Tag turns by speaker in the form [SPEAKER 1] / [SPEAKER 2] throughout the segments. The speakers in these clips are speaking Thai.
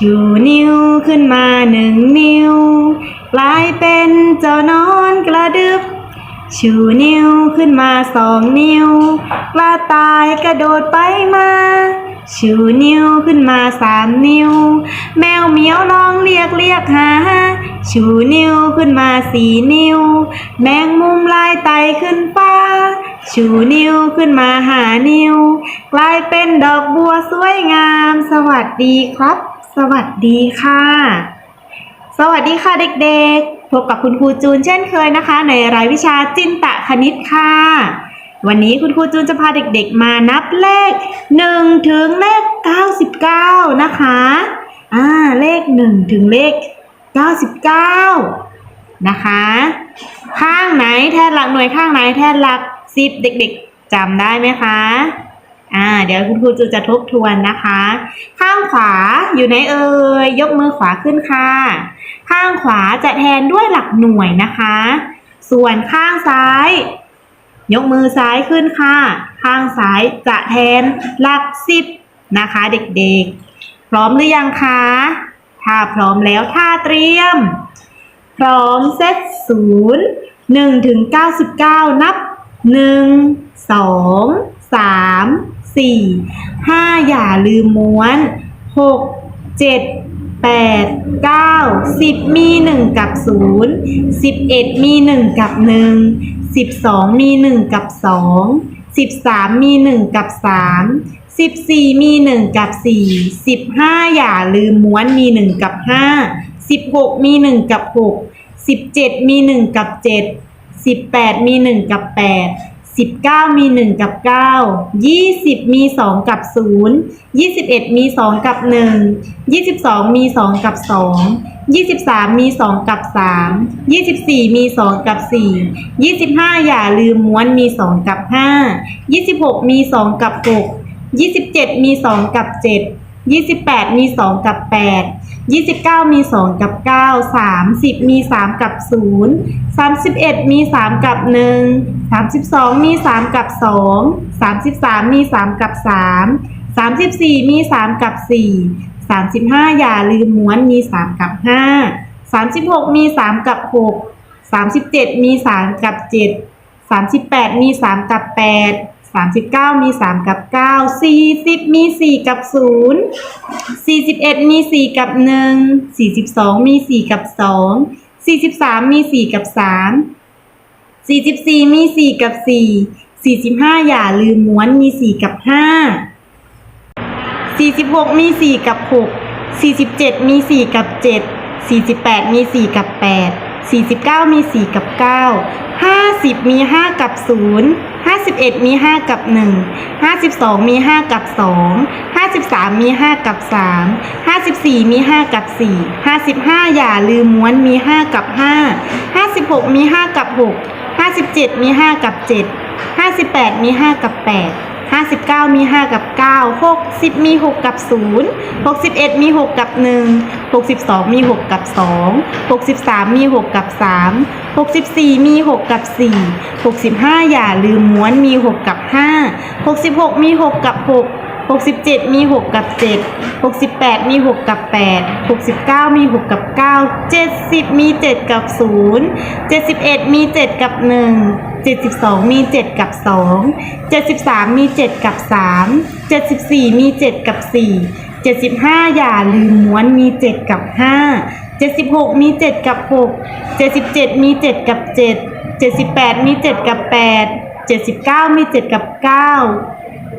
[SPEAKER 1] ชูนิ้วขึ้นมาหนึ่งนิ้ว กลายเป็นเจ้านอนกระดึบ ชูนิ้วขึ้นมาสองนิ้ว กระต่ายกระโดดไปมา ชูนิ้วขึ้นมาสามนิ้ว แมวเหมียวร้องเรียกเรียกหา ชูนิ้วขึ้นมาสี่นิ้ว แมงมุมลายไตขึ้นฟ้า ชูนิ้วขึ้นมาหานิ้ว กลายเป็นดอกบัวสวยงาม สวัสดีครับ สวัสดีค่ะ สวัสดีค่ะเด็กๆ พบกับคุณครูจูนเช่นเคยนะคะ ในรายวิชาจินตะคณิตค่ะ วันนี้คุณครูจูนจะพาเด็กๆมานับเลข 1 ถึงเลข 99 นะคะอ่าเลข 1 ถึงเลข 99 นะคะ ข้างไหนแทนหลักหน่วยข้างไหนแทนหลักสิบเด็กๆจำได้ไหมคะอ่าเดี๋ยวคุณครูจูนจะทบทวนนะคะ ขวาอยู่ไหนเอ่ยยกมือขวาขึ้นค่ะ ข้างขวาจะแทนด้วยหลักหน่วยนะคะ ส่วนข้างซ้าย ยกมือซ้ายขึ้นค่ะ ข้างซ้ายจะแทนหลักสิบนะคะ เด็กๆ พร้อมหรือยังคะ ถ้าพร้อมแล้วถ้าเตรียม พร้อมเซตศูนย์หนึ่งถึงเก้าสิบเก้านับหนึ่งสองสามสี่ห้าอย่าลืมม้วน หกเจ็ดแปดเก้าสิบมีหนึ่งกับศูนย์สิบเอ็ดมีหนึ่งกับหนึ่งสิบสองมีหนึ่งกับสองสิบสามมีหนึ่งกับสามสิบสี่มีหนึ่งกับสี่สิบห้าอย่าลืมม้วนมีหนึ่งกับห้าสิบหกมีหนึ่งกับหกสิบเจ็ดมีหนึ่งกับเจ็ดสิบแปดมีหนึ่งกับแปด สิบเก้ามีหนึ่งกับเก้ายี่สิบมีสองกับศูนย์ยี่สิบเอ็ดมีสองกับหนึ่งยี่สิบสองมีสองกับสองยี่สิบสามมีสองกับสามยี่สิบสี่มีสองกับสี่ยี่สิบห้าอย่าลืมม้วนมีสองกับห้ายี่สิบหกมีสองกับหกยี่สิบเจ็ดมีสองกับเจ็ดยี่สิบแปดมีสองกับแปดยี่สิบเก้ามีสองกับเก้าสามสิบมีสามกับศูนย์สามสิบเอ็ดมีสามกับหนึ่งสามสิบสองมีสามกับสองสามสิบสามมีสามกับสามสามสิบสี่มีสามกับสี่สามสิบห้าอย่าลืมม้วนมีสามกับห้าสามสิบหกมีสามกับหกสามสิบเจ็ดมีสามกับเจ็ดสามสิบแปดมีสามกับแปด สามสิบเก้ามีสามกับเก้าสี่สิบมีสี่กับศูนย์สี่สิบเอ็ดมีสี่กับหนึ่งสี่สิบสองมีสี่กับสองสี่สิบสามมีสี่กับสามสี่สิบสี่มีสี่กับสี่สี่สิบห้าอย่าลืมม้วนมีสี่กับห้าสี่สิบหกมีสี่กับหกสี่สิบเจ็ดมีสี่กับเจ็ดสี่สิบแปดมีสี่กับแปด สี่สิบเก้ามีสี่กับเก้าห้าสิบมีห้ากับศูนย์ห้าสิบเอ็ดมีห้ากับหนึ่งห้าสิบสองมีห้ากับสองห้าสิบสามมีห้ากับสามห้าสิบสี่มีห้ากับสี่ห้าสิบห้าอย่าลืมม้วนมีห้ากับห้าห้าสิบหกมีห้ากับหกห้าสิบเจ็ดมีห้ากับเจ็ดห้าสิบแปดมีห้ากับแปดห้าสิบเก้ามีห้ากับเก้าหกสิบมีหกกับศูนย์หกสิบเอ็ดมีหกกับห นึ่งหกสิบสองมีหกกับสองหกสิบสามมีหกกับสามหกสิบสี่มีหกกับสี่หกสิบห้าอย่าลืมม้วนมีหกกับห้าหกสิบหกมีหกกับหกหกสิบเจ็ดมีหกกับเจ็ดหกสิบแปดมีหกกับแปดหกสิบเก้ามีหกกับเก้าเจ็ดสิบมีเจ็ดกับศูนย์เจ็ดสิบเอ็ดมีเจ็ดกับหนึ่งเจ็ดสิบสองมีเจ็ดกับสองเจ็ดสิบสามมีเจ็ดกับสามเจ็ดสิบสี่มีเจ็ดกับสี่ เจ็ดสิบห้าอย่าลืมม้วนมีเจ็ดกับห้าเจ็ดสิบหกมีเจ็ดกับหกเจ็ดสิบเจ็ดมีเจ็ดกับเจ็ดเจ็ดสิบแปดมีเจ็ดกับแปดเจ็ดสิบเก้ามีเจ็ดกับเก้า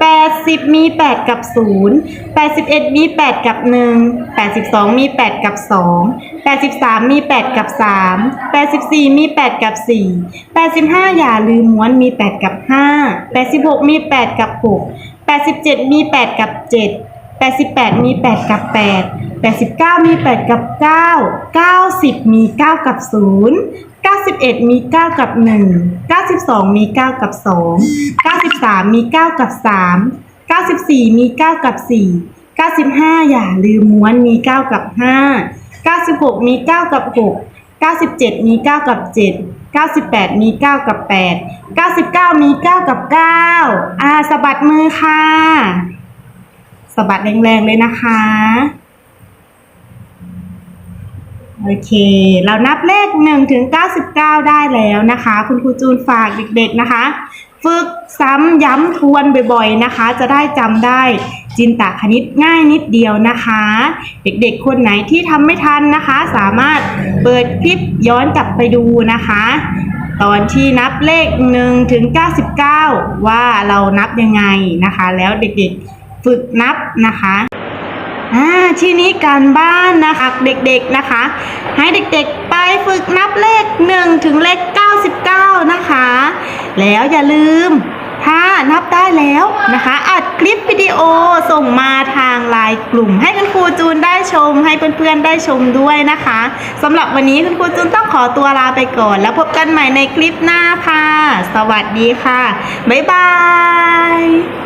[SPEAKER 1] แปดสิบมีแปดกับศูนย์แปดสิบเอ็ดมีแปดกับหนึ่งแปดสิบสองมีแปดกับสองแปดสิบสามมีแปดกับสามแปดสิบสี่มีแปดกับสี่แปดสิบห้าอย่าลืมม้วนมีแปดกับห้าแปดสิบหกมีแปดกับหกแปดสิบเจ็ดมีแปดกับเจ็ด จ็ดแปดสิบแปดมีแปดกับแปดแปดสิบเก้ามีแปดกับเก้าเก้าสิบมีเก้ากับศูนย์91 มี 9 กับ 1 92 มี 9 กับ 2 93 มี 9 กับ 3 94 มี 9 กับ 4 95 อย่าลืมม้วนมี 9 กับ 5 96 มี 9 กับ 6 97 มี 9 กับ 7 98 มี 9 กับ 8 99 มี 9 กับ 9 อ่าสะบัดมือค่ะะบัดแรงๆเลยนะคะ โอเค เรานับเลข1ถึง99 ได้แล้วนะคะ คุณครูจูนฝากเด็กๆนะคะ ฝึกซ้ำย้ำทวนบ่อยๆนะคะ จะได้จำได้จินตคณิตง่ายนิดเดียวนะคะ เด็กๆ คนไหนที่ทำไม่ทันนะคะ สามารถเปิดคลิปย้อนกลับไปดูนะคะ ตอนที่นับเลข1ถึง99 ว่าเรานับยังไงนะคะ แล้วเด็กๆ ฝึกนับนะคะอ่าทีนี้การบ้านนะคะเด็กๆนะคะ ให้เด็กๆไปฝึกนับเลข 1 ถึงเลข 99 นะคะ แล้วอย่าลืมถ้านับได้แล้วนะคะ อัดคลิปวิดีโอส่งมาทางไลน์กลุ่ม ให้คุณครูจูนได้ชม ให้เพื่อนๆได้ชมด้วยนะคะสำหรับวันนี้คุณครูจูนต้องขอตัวลาไปก่อน แล้วพบกันใหม่ในคลิปหน้าค่ะ สวัสดีค่ะ บ๊ายบาย